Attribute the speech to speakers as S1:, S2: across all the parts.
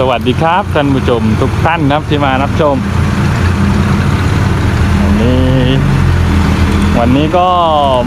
S1: สวัสดีครับท่านผู้ชมทุกท่านครับที่มารับชมวันนี้วันนี้ก็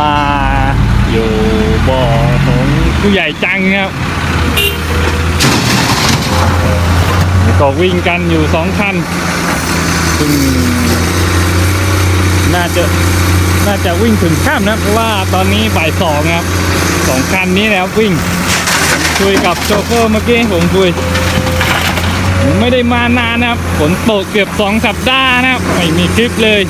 S1: มาอยู่บ่อของผู้ใหญ่จังครับก็วิ่งกันอยู่สองคันซึ่งน่าจะน่าจะวิ่งถึงข้ามนะเพราะว่าตอนนี้บ่ายสองครับสองคันนี้นะครับวิ่งคุยกับโชเฟอร์เมื่อกี้ผมคุย ไม่ได้มานานนะครับฝนตกเกือบสองสัปดาห์นะครับไม่มีคลิปเลย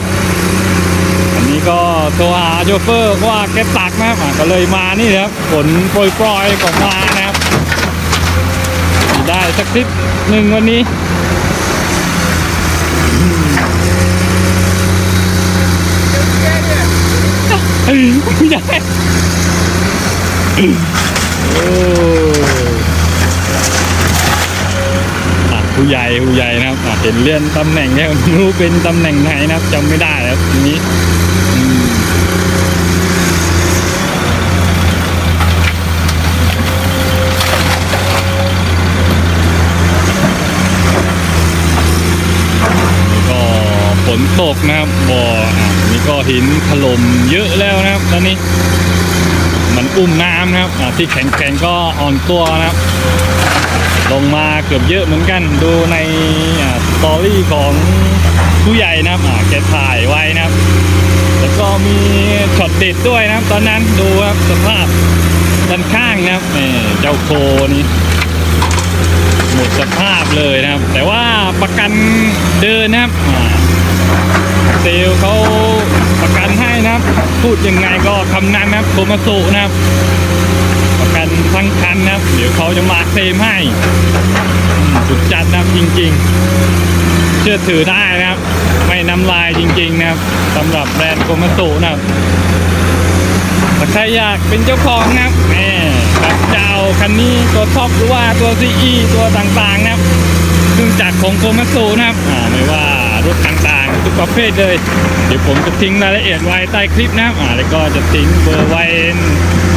S1: อันนี้ก็โทรหาโชเฟอร์ว่าแกตักนะครับก็เลยมานี่นะครับฝนโปรยๆก็มานะครับ ได้สักคลิปหนึ่งวันนี้ไม่ได้โอ้ อะผู้ ใหญ่ผู้ใหญ่นะครับเห็นเลื่อนตำแหน่งเนี่ยไม่รู้เป็นตำแหน่งไหนนะครับจำไม่ได้แล้วทีนี้อืมนี่ก็ฝนตกนะครับบ่ออนี่ก็หินถล่มเยอะแล้วนะครับตอนนี้ มันอุ้มน้ำนะครับอะที่แข็งๆก็อ่อนตัวนะครับ ลงมาเกือบเยอะเหมือนกันดูในสตอรี่ของผู้ใหญ่นะครับแกถ่ายไว้นะครับ แล้วก็มีช็อตเด็ดด้วยนะครับ ตอนนั้นดูครับสภาพด้านข้างนะครับเจ้าโคนี่หมดสภาพเลยนะครับ แต่ว่าประกันเดินนะครับ เซลเขาประกันให้นะครับ พูดยังไงก็คำนั้นนะครับโทมาสุนะครับ ประกันทั้งคันนะครับ เดี๋ยวเขาจะมาเคลมให้สุดจัดนะครับจริง ๆ เชื่อถือได้นะครับ ไม่น้ำลายจริง ๆ นะครับสำหรับแบรนด์โกมาสุนะครับถ้าใครอยากเป็นเจ้าของนะครับแหมครับเจ้าคันนี้ตัวท็อปหรือว่าตัวซีอีตัวต่างๆนะครับเครื่องจักรของโกมาสุนะครับอ่าไม่ว่ารถต่างๆทุก ประเภทเลย เดี๋ยวผมจะทิ้งรายละเอียดไว้ใต้คลิปนะครับอ่าแล้วก็จะทิ้งเบอร์ไว้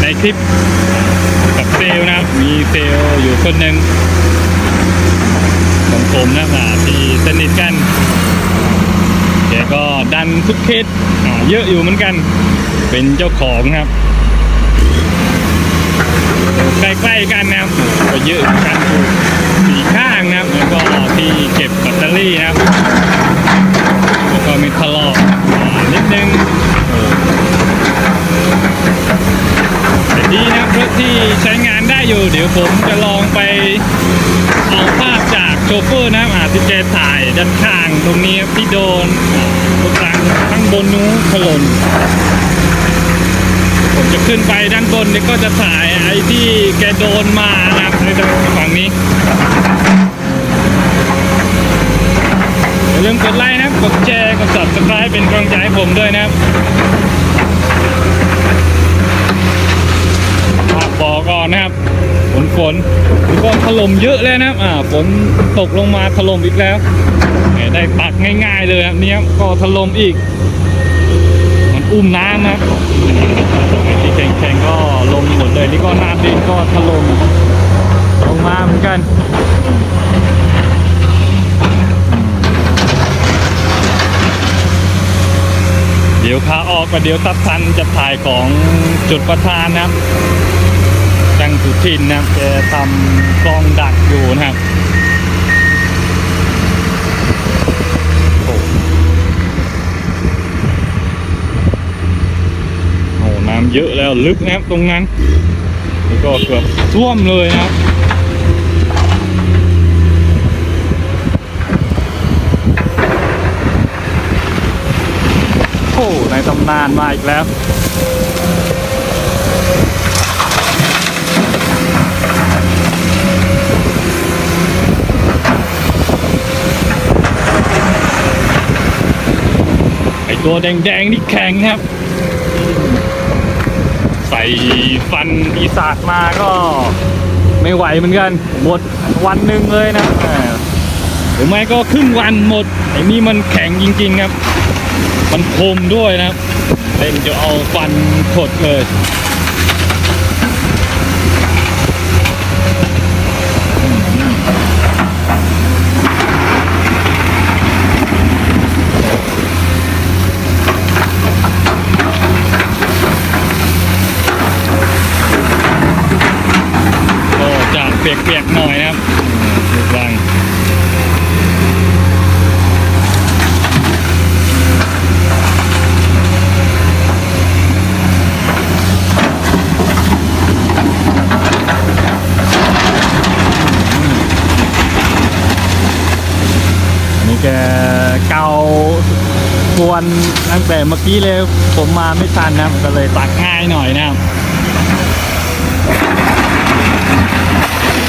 S1: ในคลิปกับเซลนะมีเซลอยู่คนหนึ่งของผมนะครับอ่าที่สนิทกันแกก็ดันทุกเคสอ่าเยอะอยู่เหมือนกัน เป็นเจ้าของครับใกล้ๆกันนะครับก็เยอะกันสี่ข้างนะครับแล้วก็ที่เก็บแบตเตอรี่นะครับ ก็มีทะลอกนิดนึงแต่ดีนะรถที่ใช้งานได้อยู่ เดี๋ยวผมจะลองไปเอาภาพจากโชเฟอร์นะอาที่แกถ่ายด้านข้างตรงนี้ที่โดนอ่ารถรังข้างบนนู้นถล่นผมจะขึ้นไปด้านบนนี่ก็จะถ่ายไอ้ที่แกโดนมานะในทางฝั่งนี้อย่า ลืมกดไลค์นะครับกดแชร์กด subscribe เป็นกำลังใจให้ผมด้วยนะครับครับอกก่อนนะครับ ฝนฝนมันก็ถล่มเยอะแล้วนะครับอ่าฝนตกลงมาถล่มอีกแล้วได้ตักง่าย ๆ เลยครับเนี้ยก็ถล่มอีก มันอุ้มน้ำนะครับไอ้ที่แข็งๆก็ลงหมดเลยนี่ก็น้ำดินก็ถล่มลงมาเหมือนกันเดี๋ยวขาออ ก็เดี๋ยวตัดทันจะถ่ายของจุดประทานนะครับจังสุทินนะครับแกทำกล้องดักอยู่นะครับโอ้โหน้ำเยอะแล้วลึกนะครับตรงนั้นนี่ก็เกือบท่วมเลยนะครับ ในตำนานมาอีกแล้วไอตัวแดงๆนี่แข็งครับ ใส่ฟันปีศาจมาก็ไม่ไหวเหมือนกัน หมดวันหนึ่งเลยนะหรือไม่ก็ครึ่งวันหมดไอ้นี่มันแข็งจริง ๆ ครับ มันคมด้วยนะครับเล่นจะเอาฟันขดเลย เปียกๆหน่อยนะครับรูปร่างอันนี้แกเกาควน ตั้งแต่เมื่อกี้เลยผมมาไม่ทันนะก็เลยตักง่ายหน่อยนะ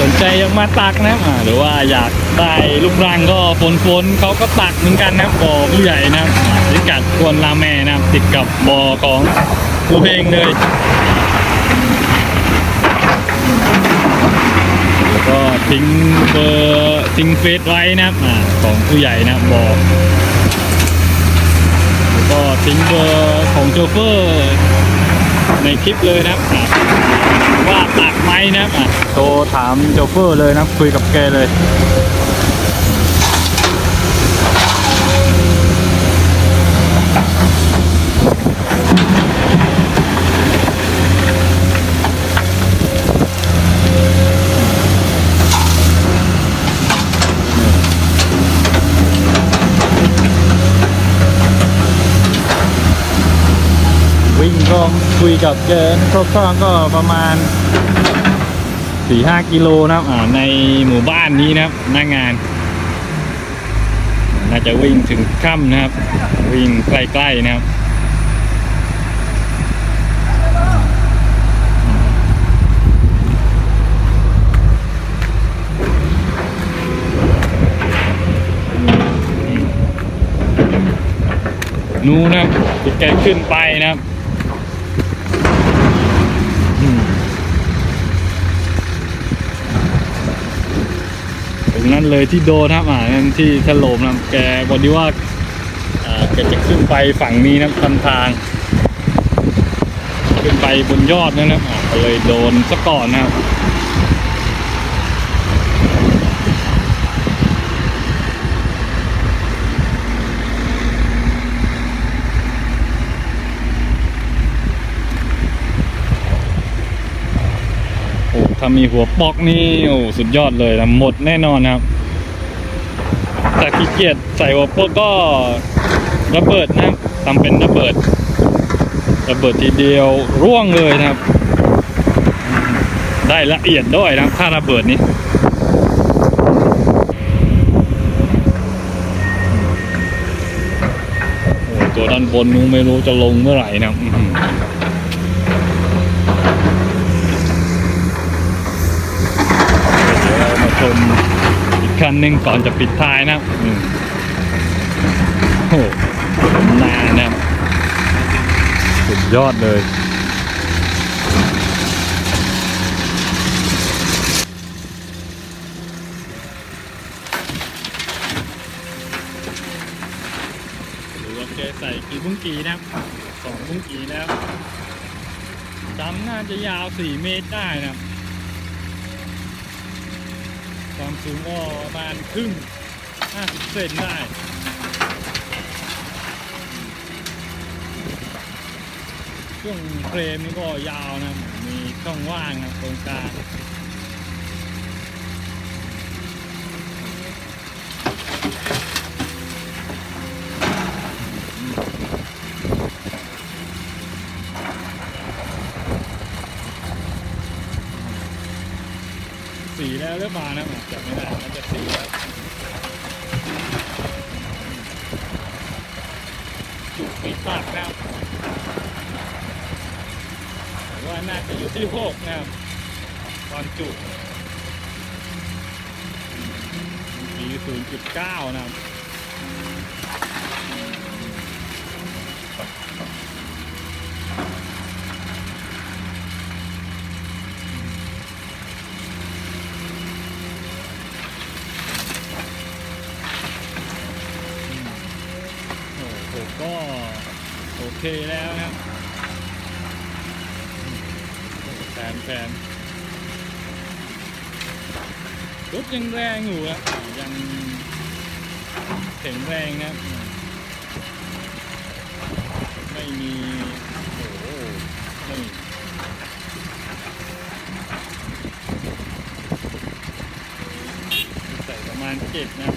S1: สนใจอยากมาตักนะหรือว่าอยากได้ลูกรังก็ฝนฝนๆเขาก็ตักเหมือนกันนะบ่อผู้ใหญ่นะพิกัดควนลาแม่นะติดกับบ่อของครูเพงเลยแล้วก็ทิ้งเบอร์ทิ้งเฟซไว้นะของผู้ใหญ่นะบ่อ ก็ทิ้งเบอร์ของโจเฟอร์ ในคลิปเลยนะครับ ว่าตักไหมนะครับโทรถามโจเฟอร์เลยนะคุยกับแกเลย วิ่งก็คุย กับแกคร่าวๆก็ประมาณสี่ห้ากิโลนะครับอ่าในหมู่บ้านนี้นะครับหน้างาน น่าจะวิ่งถึงค่ำนะครับ วิ่งใกล้ๆนะครับนู้นนะครับที่แกขึ้นไปนะครับ ตรงนั้นเลยที่โดนครับอ่านั่นที่ถล่มนะแกบอกดีว่าแกจะขึ้นไปฝั่งนี้นะคันทำทาง ขึ้นไปบนยอดนั่นนะก็เลยโดนซะก่อนนะครับ ถ้ามีหัวปอกนี่โอ้สุดยอดเลยนะหมดแน่นอนครับ แต่ขี้เกียจใส่หัวปอกก็ระเบิดนะทำเป็นระเบิด ระเบิดทีเดียวร่วงเลยนะครับ ได้ละเอียดด้วยนะครับถ้าระเบิดนี้โอ้ตัวด้านบนนู้ไม่รู้จะลงเมื่อไหร่นะ ชมอีกคันหนึ่งก่อนจะปิดท้ายนะโอ้โหนานนะสุดยอดเลยหรือว่าแกใส่กี่บุ้งกีนะสองบุ้งกีแล้วจำน่าจะยาวสี่เมตรได้นะ ความสูงก็ประมาณครึ่งห้าสิบเซนได้ ช่วงเฟรมนี่ก็ยาวนะ มีช่องว่างนะตรงกลางสีแล้วหรือเปล่านะผมจับไม่ได้น่าจะสีแล้วจุดปิดปากนะครับ ผม ว่าน่าจะอยู่ที่หกนะครับตอนจุมีศูนย์จุดเก้านะครับโอ้โหก็โอเคแล้วนะครับ แฟนแฟนรถยังแรงอยู่ครัยังเข็งแรงนะไม่มีโอ้โหไม่ใส่ประมาณเจ็ดนะ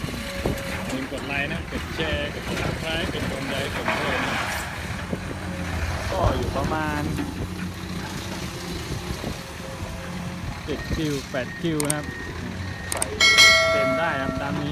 S1: ลืมกดไลค์นะกดแชร์กดติดตามกดกำลังใจกดด้วยนก็อยู่ประมาณ 10คิว8คิวนะครับใส่เต็มได้ครับด้านนี้